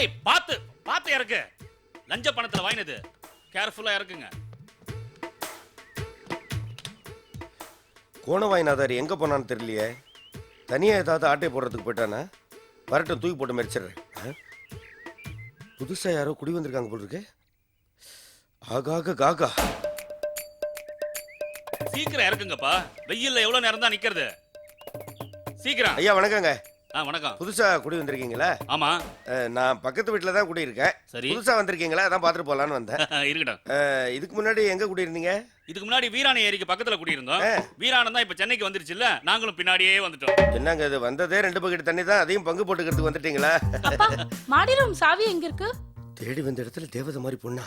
ஏய் பாத்து பாத்து இறக்கு. லஞ்ச பணத்துல வாங்கினது. கேர்ஃபுல்லா இறக்குங்க. கோணவாய்நாதர் எங்க போனான்னு தெரியலையே. தனியா ஏதாவது ஆட்டை போடுறதுக்கு போயிட்டானா? வரட்டும் தூக்கி போட்டு மறிச்சிடுறேன்? புதுசா யாரோ குடி வந்திருக்காங்க போல இருக்கு. ஆகாக காகா. சீக்கிரம் இறக்குங்கப்பா. வெயில்ல எவ்வளவு நேரம் தான் நிக்கிறது? சீக்கிரம். ஐயா வணக்கங்க. ஆ வணக்கம். புதுசா குடி வந்திருக்கீங்களா? ஆமா. நான் பக்கத்து வீட்டில் தான் குடி இருக்கேன் சரி. புதுசா வந்திருக்கீங்களா? அதான் பார்த்துட்டு போலான்னு வந்தேன். இருக்கட்டும். இதுக்கு முன்னாடி எங்க குடி இருந்தீங்க இதுக்கு முன்னாடி வீராணை ஏரிக்கு பக்கத்துல குடியிருந்தோம். ஆ. வீராணம் தான் இப்ப சென்னைக்கு வந்துருச்சுல்ல? நாங்களும் பின்னாடியே வந்துட்டோம். என்னங்க இது? வந்ததே ரெண்டு பக்கெட் தண்ணி தான். அதையும் பங்கு போட்டுக்கிறதுக்கு வந்துட்டீங்களா? மாடி ரூம் சாவி எங்க இருக்கு? தேடி வந்த இடத்துல தேவதை மாதிரி பொண்ணா.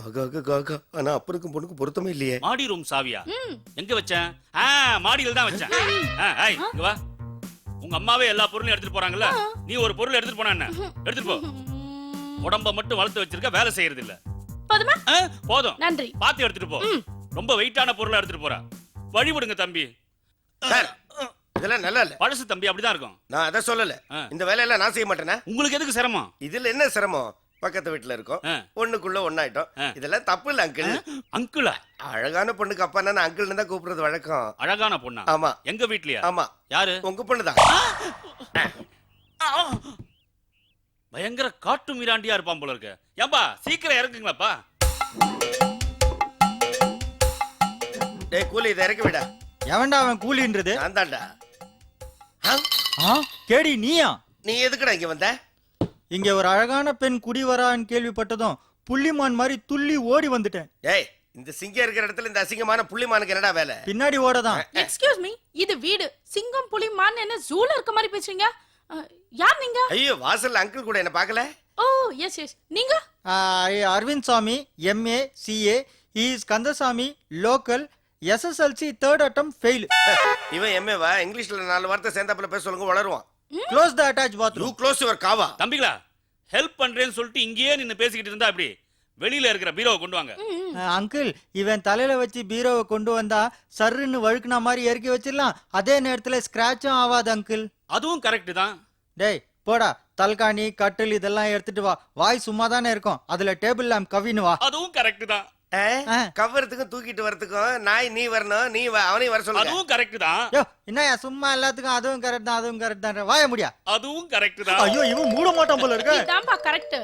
ஆகாக காகா ஆனா அப்பனுக்கும் பொண்ணுக்கும் பொருத்தமே இல்லையே. மாடி ரூம் சாவியா? எங்க வச்சேன் ஆ மாடியில தான் வச்சேன் இங்க வா. உங்க அம்மாவே எல்லா பொருளையும் எடுத்துட்டு போறாங்கல்ல? நீ ஒரு பொருள் எடுத்துட்டு போனா என்ன? எடுத்துட்டு போ. உடம்ப மட்டும் வளர்த்து வச்சிருக்க வேலை செய்யறது இல்ல போதுமா போதும். நன்றி. பாத்து எடுத்துட்டு போ. ரொம்ப வெயிட்டான பொருளை எடுத்துட்டு போறா. வழி விடுங்க தம்பி. சார் இதெல்லாம் நல்லா இல்ல. பழசு தம்பி அப்படிதான் இருக்கும். நான் அதை சொல்லல. இந்த வேலையெல்லாம் நான் செய்ய மாட்டேனா. உங்களுக்கு எதுக்கு சிரமம்? இதுல என்ன சிரமம்? பக்கத்து வீட்டுல இருக்கோம். ஒண்ணுக்குள்ள ஒண்ணாயிட்டோம். ஆ. இதெல்லாம் தப்பு இல்ல அங்கிள் அங்கிளா அழகான பொண்ணுக்கு அப்பா நான் அங்கிள்னு தான் கூப்பிடுறது வழக்கம். அழகான பொண்ணா? ஆமா. எங்க வீட்லயா? ஆமா. யாரு? உங்க பொண்ணுதான் பயங்கர காட்டு மீராண்டியா இருப்பான் போல இருக்கு. ஏம்பா சீக்கிரம் இறக்குங்களாப்பா டேய் கூலி இதை இறக்கி விடா. எவன்டா அவன் கூலின்றது? நான் தான்டா. கேடி நீயா? நீ எதுக்குடா இங்க வந்த? இங்க ஒரு அழகான பெண் குடி வரான்னு கேள்விப்பட்டதும் புள்ளிமான் மாதிரி துள்ளி ஓடி வந்துட்டேன். ஏய் இந்த சிங்கம் இருக்கிற இடத்துல இந்த அசிங்கமான புள்ளிமானுக்கு என்னடா வேலை? பின்னாடி ஓடதான். எக்ஸ்கியூஸ் மீ இது வீடு. சிங்கம் புலி மான் என்ன ஜூல இருக்க மாதிரி பேசுறீங்க? அஹ், யார் நீங்க? ஐயோ வாசல்ல அங்கிள் கூட என்ன பார்க்கல. ஓ எஸ் எஸ் நீங்க? ஆ, Aravind Swamy MA CA is Kandasamy local SSLC third attempt fail இவன் எம்ஏவா இங்கிலீஷ்ல நாலு வார்த்தை சேர்ந்தாப்புல பேச சொல்லுங்க வளருவான். Close the attach you bathroom close your காவா தம்பிகளா ஹெல்ப் பண்றேன்னு சொல்லிட்டு இங்கேயே நின்னு பேசிக்கிட்டு இருந்தா அப்படி? வெளியில இருக்கிற பீரோவை கொண்டு வாங்க. அங்கிள் இவன் தலையில வச்சு பீரோவை கொண்டு வந்தா சர்ருன்னு வழுக்குன மாதிரி இறக்கி வச்சிடலாம். அதே நேரத்துல ஸ்கிராச்சும் ஆகாது அங்கிள் அதுவும் கரெக்ட் தான். டேய் போடா. தல்காணி கட்டில் இதெல்லாம் எடுத்துட்டு வா. வாய் சும்மா தானே இருக்கும். அதுல டேபிள் லேம்ப் கவின்னு வா. அதுவும் கரெக்ட் தான். கவரத்துக்கும் தூக்கிட்டு வரதுக்கும் நாய் நீ வரணும் நீ வ- அவனையும் வர சொல்லுங்க. அதுவும் கரெக்ட் தான். யோ என்னய்யா சும்மா எல்லாத்துக்கும் அதுவும் கரெக்ட் தான் அதுவும் கரெக்ட் தான். வாய முடியா. அதுவும் கரெக்ட் தான். ஐயோ இவன் மூட மாட்டான் போல இருக்க. இதான்பா கரெக்ட்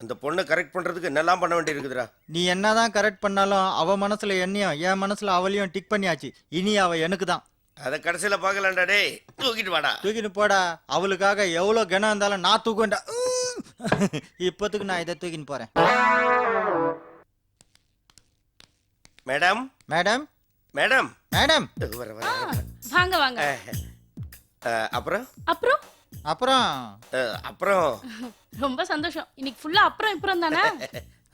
அந்த பொண்ணை கரெக்ட் பண்றதுக்கு என்னெல்லாம் பண்ண வேண்டி இருக்குதுடா நீ என்னதான் கரெக்ட் பண்ணாலும் அவ மனசுல என்னையும் என் மனசுல அவளையும் டிக் பண்ணியாச்சு. இனி அவ எனக்கு தான். அத கடைசியில பார்க்கலாம்டா டேய். தூக்கிட்டு வாடா. தூக்கிட்டு போடா. அவளுக்காக எவ்வளவு கனம் இருந்தாலும் நான் தூக்குவேன்டா. இப்போத்துக்கு நான் இதை தூக்கின்னு போறேன். மேடம்? மேடம்? மேடம்? மேடம்? வர வர வாங்க வாங்க. அஹ், அப்புறம்? அப்புறம்? அப்புறம்? அஹ், அப்புறம்? ரொம்ப சந்தோஷம். இன்னைக்கு ஃபுல்லா அப்புறம் இப்புறம் தானே?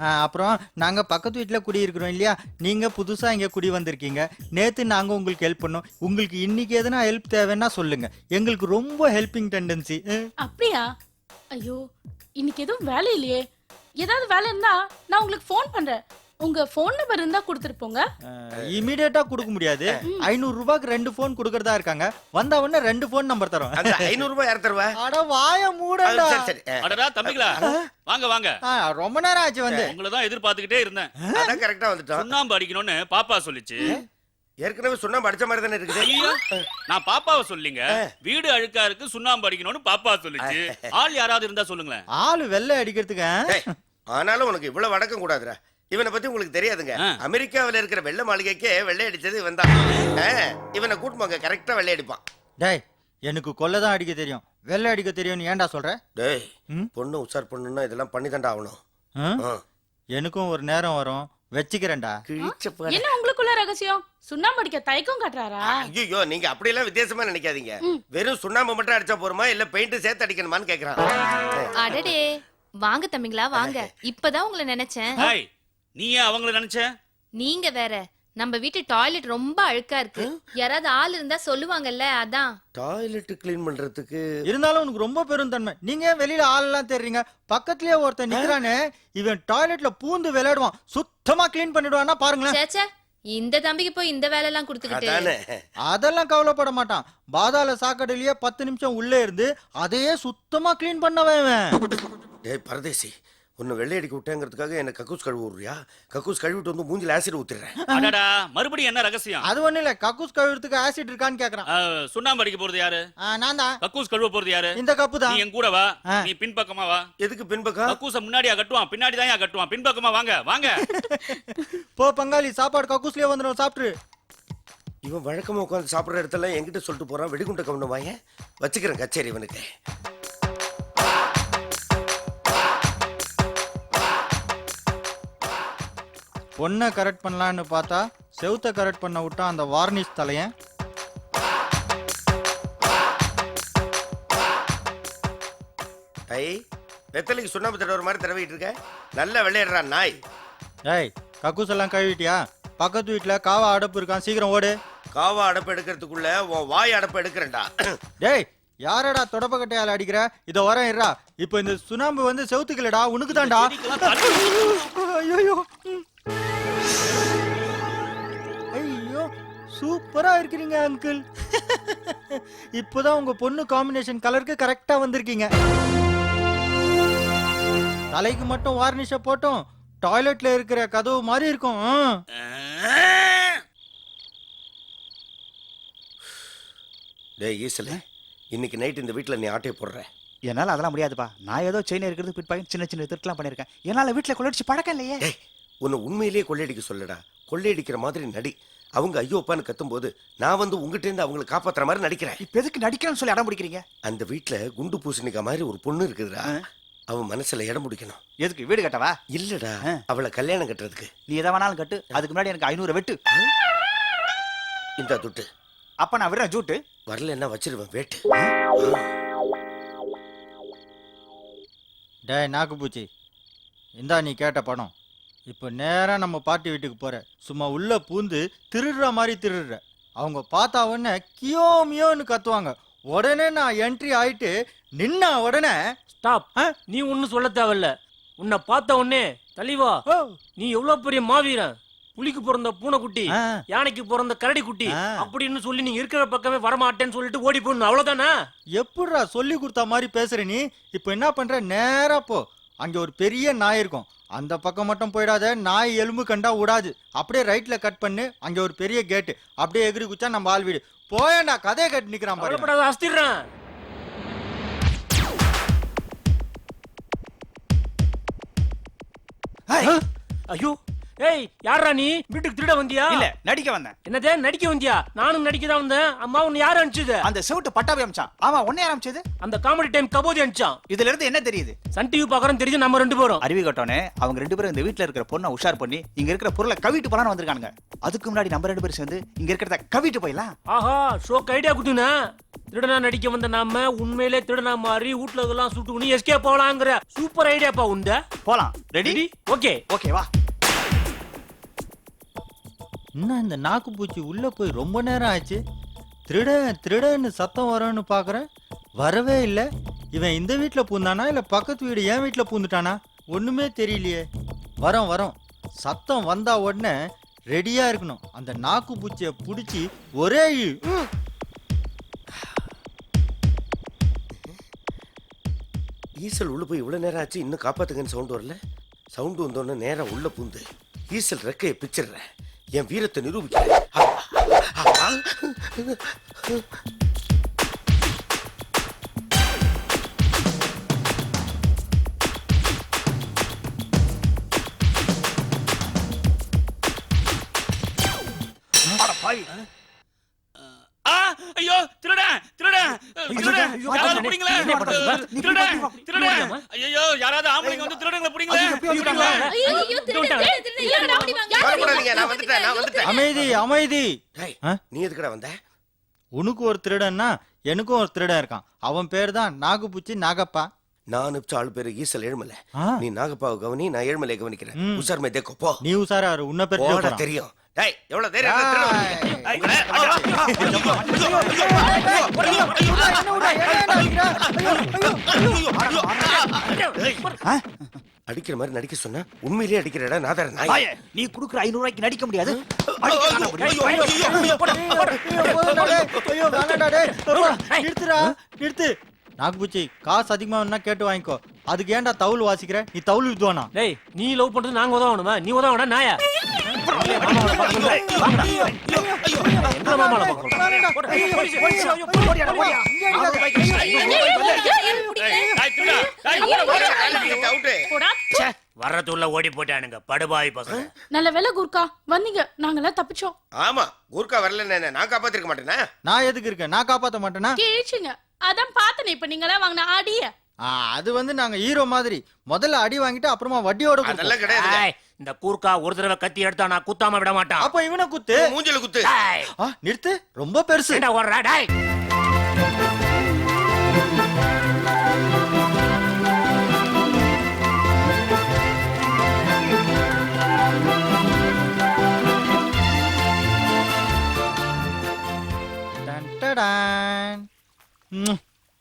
ஆ, அப்புறம் நாங்க பக்கத்து வீட்டுல குடியிருக்கிறோம் இல்லையா? நீங்க புதுசா இங்க குடி வந்திருக்கீங்க. நேத்து நாங்க உங்களுக்கு ஹெல்ப் பண்ணோம். உங்களுக்கு இன்னைக்கு எதனா ஹெல்ப் தேவைன்னா சொல்லுங்க. எங்களுக்கு ரொம்ப ஹெல்பிங் டெண்டன்சி அப்படியா? ஐயோ இன்னைக்கு எதுவும் வேலை இல்லையே. ஏதாவது வேலை இருந்தா நான் உங்களுக்கு ஃபோன் பண்றேன். உங்க ஃபோன் நம்பர் இருந்தா கொடுத்துட்டு இமீடியட்டா கொடுக்க முடியாது. ஐநூறு ரூபாய்க்கு ரெண்டு போன் கொடுக்கறதா இருக்காங்க. வந்த உடனே ரெண்டு போன் நம்பர் தரோம் அந்த ஐநூறு ரூபாய் யார் தருவா? அட வாய மூடடா. சரி அடடா தம்பிகளா வாங்க வாங்க. ரொம்ப நேரம் ஆச்சு வந்து. உங்களை தான் எதிர்பார்த்துக்கிட்டே இருந்தேன். அதான் கரெக்டா வந்துட்டோம். சுண்ணாம்பு அடிக்கணும்னு பாப்பா சொல்லிச்சு. ஏற்கனவே சுண்ணாம்பு அடிச்ச மாதிரி தானே இருக்குது? ஐயோ நான் பாப்பாவை சொல்லிங்க. வீடு அழுக்கா இருக்கு சுண்ணாம்பு அடிக்கணும்னு பாப்பா சொல்லுச்சு. ஆள் யாராவது இருந்தா சொல்லுங்களேன். ஆளு வெள்ளை அடிக்கிறதுக்கு ஆனாலும் உனக்கு இவ்வளவு வடக்கம் கூடாதுடா. இவனை பத்தி உங்களுக்கு தெரியாதுங்க. அமெரிக்காவுல இருக்கிற வெள்ளை மாளிகைக்கே வெள்ளை அடிச்சது இவன் தான். இவனை கூட்டு போங்க. கரெக்டா வெள்ளை அடிப்பான். டேய் எனக்கு கொல்லை தான் அடிக்க தெரியும். வெள்ளை அடிக்க தெரியும்னு ஏன்டா சொல்ற? டேய் ம்? பொண்ணு உஷார் பண்ணுன்னா இதெல்லாம் பண்ணி தாண்டா ஆகணும். எனக்கும் ஒரு நேரம் வரும். வச்சுக்கிறேன்டா. கிழிச்ச பாரு. என்ன உங்களுக்குள்ள ரகசியம்? சுண்ணாம்பு அடிக்க தயக்கம் காட்டுறாரா? ஐயோ நீங்க அப்படியெல்லாம் வித்தியாசமா நினைக்காதீங்க. வெறும் சுண்ணாம்பு மட்டும் அடிச்சா போருமா இல்ல பெயிண்ட் சேர்த்து அடிக்கணுமான்னு கேக்குறான். அடடே. வாங்க தம்பிங்களா வாங்க. இப்பதான் உங்களை நினைச்சேன். ஹாய் நீ ஏன் அவங்கள நினைச்ச? நீங்க வேற. நம்ம வீட்டு டாய்லெட் ரொம்ப அழுக்கா இருக்கு. யாராவது ஆள் இருந்தா சொல்லுவாங்கல்ல அதான். டாய்லெட் கிளீன் பண்றதுக்கு இருந்தாலும் உனக்கு ரொம்ப பெருந்தன்மை. நீங்க ஏன் வெளியில ஆளெல்லாம் தேடுறீங்க? பக்கத்துலயே ஒருத்தன் நிக்கிறானே இவன் டாய்லெட்ல பூந்து விளையாடுவான். சுத்தமா க்ளீன் பண்ணிடுவான்னா பாருங்களேன். சேச்சே இந்த தம்பிக்கு போய் இந்த வேலை எல்லாம் கொடுத்துக்கிட்டு அதெல்லாம் கவலைப்பட மாட்டான். பாதாள சாக்கடையிலேயே பத்து நிமிஷம் உள்ளே இருந்து அதையே சுத்தமா க்ளீன் பண்ணவன் இவன். டேய் பரதேசி உன்னை வெள்ளை அடிக்க விட்டேங்கிறதுக்காக என்ன கக்கூஸ் கழுவு விடுறியா? கக்கூஸ் கழுவிட்டு வந்து மூஞ்சில ஆசிட் ஊத்திடுறேன். அடடா மறுபடியும் என்ன ரகசியம்? அது ஒண்ணு இல்ல. கக்கூஸ் கழுவுறதுக்கு ஆசிட் இருக்கான்னு கேக்குறான். ஆ, சுண்ணாம்பு அடிக்க போறது யாரு? ஆ, நான் தான். கக்கூஸ் கழுவ போறது யாரு? இந்த கப்பு நீ தான் என் கூட வா. ஆ. நீ பின்பக்கமா வா. எதுக்கு பின்பக்கம்? கக்கூச முன்னாடியா கட்டுவான் பின்னாடி தான் கட்டுவான். பின்பக்கமா வாங்க வாங்க. போ பங்காளி சாப்பாடு கக்கூஸ்லயே வந்துடும் சாப்பிட்டு இவன் வழக்கமா உட்காந்து சாப்பிடுற இடத்துல என்கிட்ட சொல்லிட்டு போறான் வெடிகுண்ட கவனம் வாங்க வச்சுக்கிறேன் கச்சேரி இவனுக்கு. பொண்ணை கரெக்ட் பண்ணலான்னு பார்த்தா செவுத்த கரெக்ட் பண்ண விட்டா அந்த வார்னிஷ் தலையன் ஐ வெத்தலைக்கு சுண்ணாம்பு தடவை மாதிரி தடவிட்டு இருக்க. நல்லா விளையாடுறான் நாய். ஏய் கக்கூஸ் எல்லாம் கழுவிட்டியா? பக்கத்து வீட்டுல காவா அடப்பு இருக்கான் சீக்கிரம் ஓடு. காவா அடப்பு எடுக்கிறதுக்குள்ள உன் வாய் அடப்பு எடுக்கிறேன்டா. டேய் யாரடா தொடப்பக்கட்டையால அடிக்கிற? இதோ வரேன் இருடா. இப்போ இந்த சுண்ணாம்பு வந்து செவுத்துக்கலடா உனக்கு தான்டா ஐயோ. ஐயோ சூப்பரா இருக்கிறீங்க அங்கிள் இப்போதான் உங்க பொண்ணு காம்பினேஷன் கலருக்கு கரெக்டா வந்திருக்கீங்க. தலைக்கு மட்டும் வார்னிஷ போட்டோம் டாய்லெட்ல இருக்கிற கதவு மாதிரி இருக்கும். டேய் ஈசல இன்னைக்கு நைட் இந்த வீட்ல நீ ஆட்டையை போடுற. என்னால அதெல்லாம் முடியாதுப்பா. நான் ஏதோ செயின் இருக்கிறது பிற்பாக சின்ன சின்ன திருட்டுலாம் பண்ணிருக்கேன் என்னால வீட்டுல கொள்ளடிச்சு பழக்கம் இல்லையே. உன்னை உண்மையிலேயே கொள்ளையடிக்க சொல்லடா. கொள்ளையடிக்கிற மாதிரி நடி. அவங்க ஐயோப்பான்னு கத்தும்போது நான் வந்து உங்ககிட்ட இருந்து அவங்களை காப்பாத்துற மாதிரி நடிக்கிறேன். இப்ப எதுக்கு நடிக்கணும்னு சொல்லி அடம் பிடிக்கிறீங்க? அந்த வீட்ல குண்டு பூசணிக்கா மாதிரி ஒரு பொண்ணு இருக்குதுடா. அவன் மனசுல இடம் பிடிக்கணும். எதுக்கு? வீடு கட்டவா? இல்லடா. அவளை கல்யாணம் கட்டுறதுக்கு. நீ எதை வேணாலும் கட்டு. அதுக்கு முன்னாடி எனக்கு ஐநூறு வெட்டு. இந்த துட்டு. அப்ப நான் விடுறேன் ஜூட்டு. வரலன்னா வச்சிருவேன். வேட்டு. டேய் நாக்குப்பூச்சி. இந்தா நீ கேட்ட படம் இப்போ நேரா நம்ம பாட்டி வீட்டுக்கு போற. சும்மா உள்ள பூந்து திருடுற மாதிரி திருடுற. அவங்க பார்த்தா உடனே கியோ மியோன்னு கத்துவாங்க. உடனே நான் என்ட்ரி ஆயிட்டு நின்னா உடனே ஸ்டாப்? நீ ஒன்னும் சொல்ல தேவையில்ல. உன்னை பார்த்த உடனே தலிவா நீ எவ்வளவு பெரிய மாவீரன்? புலிக்கு பிறந்த பூனைக்குட்டி யானைக்கு பிறந்த கரடி குட்டி. அப்படின்னு சொல்லி நீ இருக்கிற பக்கமே வரமாட்டேன்னு சொல்லிட்டு ஓடி போடணும் அவ்வளவுதானே? எப்படிடா சொல்லி கொடுத்த மாதிரி பேசுற நீ? இப்போ என்ன பண்ற? நேரா போ. அங்க ஒரு பெரிய நாய் இருக்கும். அந்த பக்கம் மட்டும் போயிடாத நாய் எலும்பு கண்டா விடாது அப்படியே ரைட்ல கட் பண்ணு. அங்க ஒரு பெரிய கேட்டு அப்படியே எகிரி குச்சா நம்ம ஆள் வீடு. போயேன்டா கதையை கட்டி நிக்கிறான் பாரு. கவலைப்படாத அஸ்திடுறேன் ஐயோ. ஏய் யாரா நீ? வீட்டுக்கு திருட வந்தியா? இல்ல நடிக்க வந்தேன். என்னதே? நடிக்க வந்தியா? நானும் நடிக்க தான் வந்தேன். அம்மா உன்னை யார் அனுப்பிச்சது? அந்த செவிட்டு பட்டாபி அமிச்சான் ஆமா உன்னை ஆரம்பிச்சது அந்த காமெடி டைம் கபோதி அனுப்பிச்சான். இதுல இருந்து என்ன தெரியுது? சன் டிவி பாக்குறோம் தெரிஞ்சு நம்ம ரெண்டு பேரும். அறிவி கட்டோனே அவங்க ரெண்டு பேரும் இந்த வீட்ல இருக்கிற பொண்ணை உஷார் பண்ணி இங்க இருக்கிற பொருளை கவிட்டு போலான்னு வந்திருக்கானுங்க. அதுக்கு முன்னாடி நம்ம ரெண்டு பேரும் சேர்ந்து இங்க இருக்கிறத கவிட்டு போயிடலாம். ஆஹா ஷோக்கு ஐடியா குடுனா திருடனா நடிக்க வந்த நாம உண்மையிலே திருடனா மாறி வீட்ல இதெல்லாம் சுட்டுக்குனு எஸ்கே போலாங்கிற சூப்பர் ஐடியாப்பா உண்ட. போலாம். ரெடி ஓகே ஓகே வா. இன்னும் இந்த நாக்குப்பூச்சி உள்ளே போய் ரொம்ப நேரம் ஆச்சு? திருடன் திருடன்னு சத்தம் வரும்னு பார்க்குறேன் வரவே இல்லை. இவன் இந்த வீட்டில் பூந்தானா? இல்லை பக்கத்து வீடு என் வீட்டில் பூந்துட்டானா? ஒன்றுமே தெரியலையே. வரோம் வரோம். சத்தம் வந்தா உடனே ரெடியாக இருக்கணும். அந்த நாக்குப்பூச்சியை பிடிச்சி ஒரே ஈசல் உள்ள போய் இவ்வளோ நேரம் ஆச்சு இன்னும் காப்பாத்துங்கன்னு சவுண்ட் வரல. சவுண்டு வந்தோடனே நேராக உள்ளே பூந்து. ஈசல் ரெக்கையை பிச்சிடுறேன். என் வீரத்தை நிரூபிக்கிறேன். ஆ, ஐயோ யாராவது பிடிங்களே யாராவது ஆம்பளைங்க வந்து திருடங்களை பிடிங்களே வந்துட்டேன். அமைதி அமைதி? நீ எதுக்குடா வந்த உனக்கு ஒரு திருடன்னா எனக்கும் ஒரு திருடன் இருக்கான் அவன் பேர் தான் நாகுபூச்சி நாகப்பா நான் ஆள் பேரு ஈசல் ஏழுமலை நீ நாகப்பாவை கவனி நான் ஏழுமலையை கவனிக்கிறேன் ம். உஷார் மே தேக்கோ போ நீ உசாரா உன்னை பேர் தெரியும் டேய் எவ்வளவு தைரியம் அடிக்கிற மாதிரி நடிக்க சொன்னா உண்மையிலேயே அடிக்கிறடா நாதார நாய். நீ குடுக்குற ஐநூறு ரூபாய்க்கு நடிக்க முடியாது. நிறுத்துடா நிறுத்து. நாகுபூச்சி காசு அதிகமா வேணா கேட்டு வாங்கிக்கோ அதுக்கு ஏன்டா தவுள் வாசிக்கிற நீ தவுள் வித்துவானா டேய் நீ லவ் பண்றது நாங்க உதவணுமா நீ உதவணா நாயா. போடா. டேய் ஓட போட்டானுங்க படுபாவி பசங்க. நல்ல வேலை குர்கா வந்தீங்க. நாங்கெல்லாம் தப்பிச்சோம். ஆமா கூர்க்கா வரல நான் காப்பாத்திருக்க மாட்டேனா? நான் எதுக்கு இருக்கேன்? நான் காப்பாத்த மாட்டேனா? கேச்சுங்க அதான் பார்த்தனே இப்ப நீங்களாம் வாங்கின ஆடிய ஆ, அது வந்து நாங்க ஹீரோ மாதிரி. முதல்ல அடி வாங்கிட்டு அப்புறமா வட்டியோட கொடுப்போம். அதெல்லாம் கிடையாது. ஏய், இந்த கூர்க்கா ஒரு தடவை கத்தி எடுத்தா நான் குத்தாம விட மாட்டான். அப்ப இவனை குத்து? மூஞ்சில குத்து. ஆ, நிறுத்து. ரொம்ப பெருசு. ஏன்டா ஓடுறா டேய்.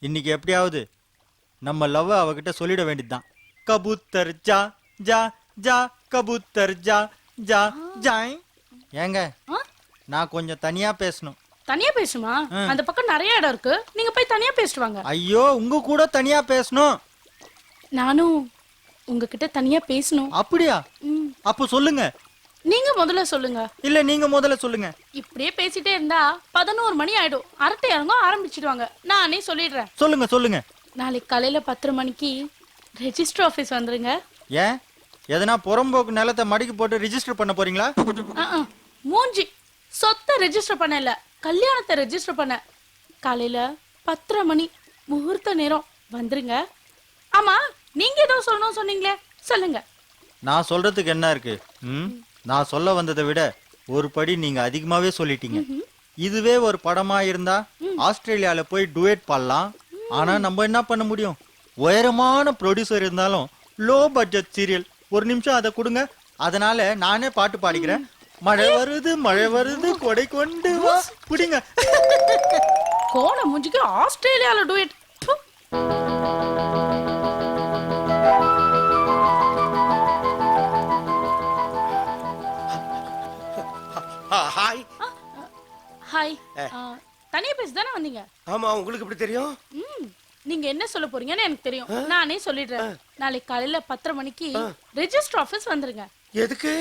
இன்னைக்கு எப்படியாவது நம்ம லவ் அவகிட்ட சொல்லிட வேண்டியதுதான். கபூத்தர் ஜா ஜா ஜா கபூத்தர் ஜா ஜா ஜாய். ஏங்க? நான் கொஞ்சம் தனியா பேசணும். தனியா பேசுமா. அந்த பக்கம் நிறைய இடம் இருக்கு. நீங்க போய் தனியா பேசிட்டு வாங்க. ஐயோ உங்க கூட தனியா பேசணும். நானும் உங்ககிட்ட தனியா பேசணும். அப்படியா? அப்போ சொல்லுங்க. நீங்க முதல்ல சொல்லுங்க. இல்ல நீங்க முதல்ல சொல்லுங்க. இப்படியே பேசிட்டே இருந்தா பதினோரு மணி ஆயிடும். அரட்டை இறங்க ஆரம்பிச்சிடுவாங்க. நானே சொல்லிடுறேன். சொல்லுங்க சொல்லுங்க. நாளைக்கு காலையில பத்தரை மணிக்கு ரெஜிஸ்டர் ஆபீஸ் வந்துருங்க. ஏன்? எதனா புறம்போக்கு நிலத்தை மடிக்கு போட்டு ரிஜிஸ்டர் பண்ண போறீங்களா. மூஞ்சி. சொத்தை ரெஜிஸ்டர் பண்ண இல்ல கல்யாணத்தை ரெஜிஸ்டர் பண்ண. காலையில பத்தரை மணி முகூர்த்த நேரம். வந்துருங்க. ஆமா நீங்க ஏதோ சொல்லணும் சொன்னீங்களே. சொல்லுங்க. நான் சொல்றதுக்கு என்ன இருக்கு? ம்? நான் சொல்ல வந்ததை விட ஒரு படி நீங்க அதிகமாவே சொல்லிட்டீங்க. இதுவே ஒரு படமா இருந்தா ஆஸ்திரேலியால போய் டுவேட் பண்ணலாம். ஆனா நம்ம என்ன பண்ண முடியும்? உயரமான ப்ரொடியூசர் இருந்தாலும் லோ பட்ஜெட் சீரியல் ஒரு நிமிஷம் அதை கொடுங்க. அதனால நானே பாட்டு பாடிக்கிறேன். மழை வருது மழை வருது கொடை கொண்டு வா. புடிங்க. கோண முஞ்சுக்கு ஆஸ்திரேலியால டுவேட் ஹாய் தனியா பேச தானே வந்தீங்க? ஆமா உங்களுக்கு எப்படி தெரியும்? ம் நீங்க என்ன சொல்ல போறீங்கன்னு எனக்கு தெரியும். நானே சொல்லிடுறேன். நாளைக்கு காலையில பத்தரை மணிக்கு ரெஜிஸ்டர் ஆபீஸ் வந்துருங்க. எதுக்கு?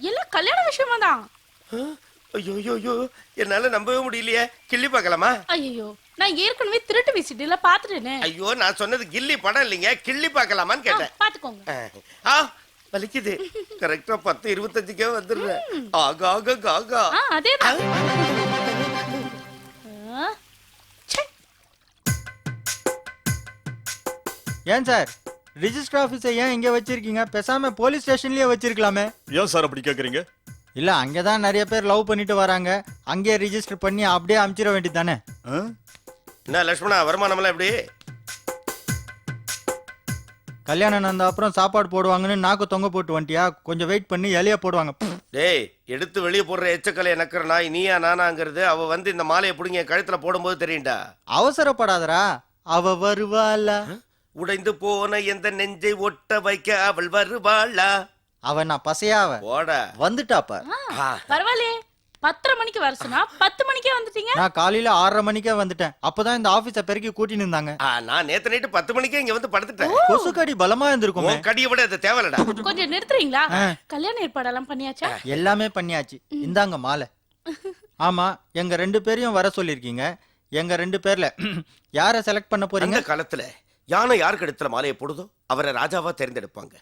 எல்லாம் கல்யாண விஷயமா தான்? ஐயோ ஐயோ என்னால நம்பவே முடியலையே. கிள்ளி பார்க்கலாமா? ஐயோ நான் ஏற்கனவே திருட்டு விசிட்டில பாத்துட்டேனே ஐயோ நான் சொன்னது கில்லி படம் இல்லைங்க. கிள்ளி பார்க்கலாமான்னு கேட்டேன். பாத்துக்கோங்க ஆ, வலிக்குது. கரெக்டா பத்து இருபத்தஞ்சுக்கே வந்துடுறேன். ஆகா ஆகா காகா ஆ அதேதான். ஏன் சார்? ரிஜிஸ்டர் ஆபீஸை ஏன் இங்க வச்சிருக்கீங்க? பேசாம போலீஸ் ஸ்டேஷன்லயே வச்சிருக்கலாமே. ஏன் சார் அப்படி கேக்குறீங்க? இல்ல அங்கதான் நிறைய பேர் லவ் பண்ணிட்டு வராங்க. அங்கேயே ரிஜிஸ்டர் பண்ணி அப்படியே அமுச்சிட வேண்டியது தானே? ஆ? என்ன லட்சுமணா வருமானம்லாம் எப்படி? கல்யாணம் நடந்த அப்புறம் சாப்பாடு போடுவாங்கன்னு நாக்கு தொங்க போட்டு வந்துட்டியா? கொஞ்சம் வெயிட் பண்ணி இலைய போடுவாங்க. டேய் எடுத்து வெளியே போடுற எச்சக்கலையை நக்கிற நாய் நீயா நானாங்கிறது அவ வந்து இந்த மாலையை பிடிங்க என் கழுத்துல போடும்போது தெரியும்டா. அவசரப்படாதடா. அவ வருவாளா? உடைந்து போன எந்த நெஞ்சை ஒட்ட வைக்க அவள் வருவாளா? அவ நான் பசையாவ போட. வந்துட்டாப்ப ஆ, பரவாயில்லையே. பத்தரை மணிக்கு வர சொன்னா பத்து மணிக்கே வந்துட்டீங்க? நான் காலையில ஆறரை மணிக்கே வந்துட்டேன். அப்பதான் இந்த ஆபீஸ பெருக்கி கூட்டின்னு இருந்தாங்க. நான் நேத்து நைட்டு பத்து மணிக்கே இங்க வந்து படுத்துட்டேன். கொசுக்கடி பலமா இருந்திருக்குமே. உன் கடியை விட அது தேவையில்லடா. கொஞ்சம் நிறுத்துறீங்களா. கல்யாண ஏற்பாடெல்லாம் பண்ணியாச்சா? எல்லாமே பண்ணியாச்சு. இந்தாங்க மாலை. ஆமா எங்க ரெண்டு பேரையும் வர சொல்லிருக்கீங்க எங்க ரெண்டு பேர்ல யார செலக்ட் பண்ண போறீங்க? காலத்துல யானை யாருக்கு இடத்துல மாலையை போடுதோ அவரை ராஜாவா தேர்ந்தெடுப்பாங்க.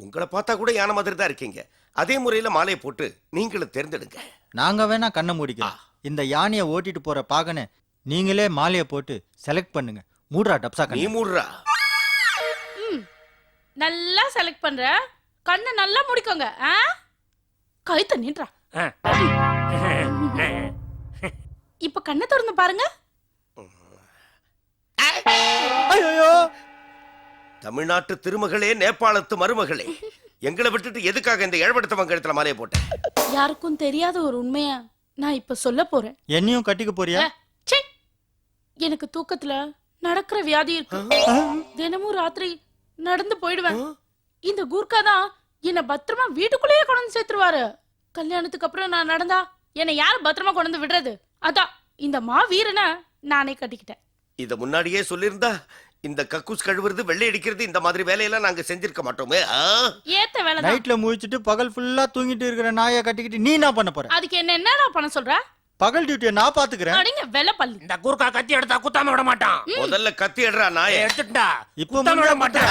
உங்களை பார்த்தா கூட யானை மாதிரி தான் இருக்கீங்க. அதே முறையில மாலையை போட்டு நீங்களும் தேர்ந்தெடுங்க. நாங்க வேணா கண்ணை மூடிக்கலாம் இந்த யானையை ஓட்டிட்டு போற பாகனை நீங்களே மாலையை போட்டு செலக்ட் பண்ணுங்க. மூடுறா டப்சா நீ கண்ணு மூடுறா நல்லா செலக்ட் பண்ற. கண்ணை நல்லா முடிக்கோங்க. ஆ? கழுத்த நின்றா இப்ப கண்ணை திறந்து பாருங்க. ஐயோ தமிழ்நாட்டு திருமகளே நேபாளத்து மருமகளே. எங்களை விட்டுட்டு எதுக்காக இந்த ஏழ்படுத்தவங்க இடத்துல மாலையை போட்டேன் யாருக்கும் தெரியாத ஒரு உண்மைய நான் இப்ப சொல்ல போறேன். என்னையும் கட்டிக்க போறியா? ச்சீ. எனக்கு தூக்கத்துல நடக்கிற வியாதி இருக்கு. தினமும் ராத்திரி நடந்து போயிடுவேன். இந்த கூர்க்கா தான் என்ன பத்திரமா வீட்டுக்குள்ளேயே கொண்டு வந்து சேர்த்துருவாரு. கல்யாணத்துக்கு அப்புறம் நான் நடந்தா என்னை யாரு பத்திரமா கொண்டு வந்து விடுறது? அதான் இந்த மா வீரனை நானே கட்டிக்கிட்டேன். இத முன்னாடியே சொல்லியிருந்தா இந்த கக்கூஸ் கழுவுறது வெள்ளை அடிக்கிறது இந்த மாதிரி வேலையெல்லாம் நாங்க செஞ்சிருக்க மாட்டோமே? ஏத்த வேலை நைட்ல முழிச்சிட்டு பகல் ஃபுல்லா தூங்கிட்டு இருக்கிற நாயை கட்டிக்கிட்டு நீ என்ன பண்ண போற? அதுக்கு என்ன என்னடா பண்ண சொல்ற? பகல் டியூட்டியை நான் பாத்துக்கிறேன். அடிங்க வெள்ள பள்ளி இந்த கூர்க்கா கத்தி எடுத்தா குத்தாம விட மாட்டான். முதல்ல கத்தி எடுறா நாய. எடுத்துட்டா இப்போ விட மாட்டான்.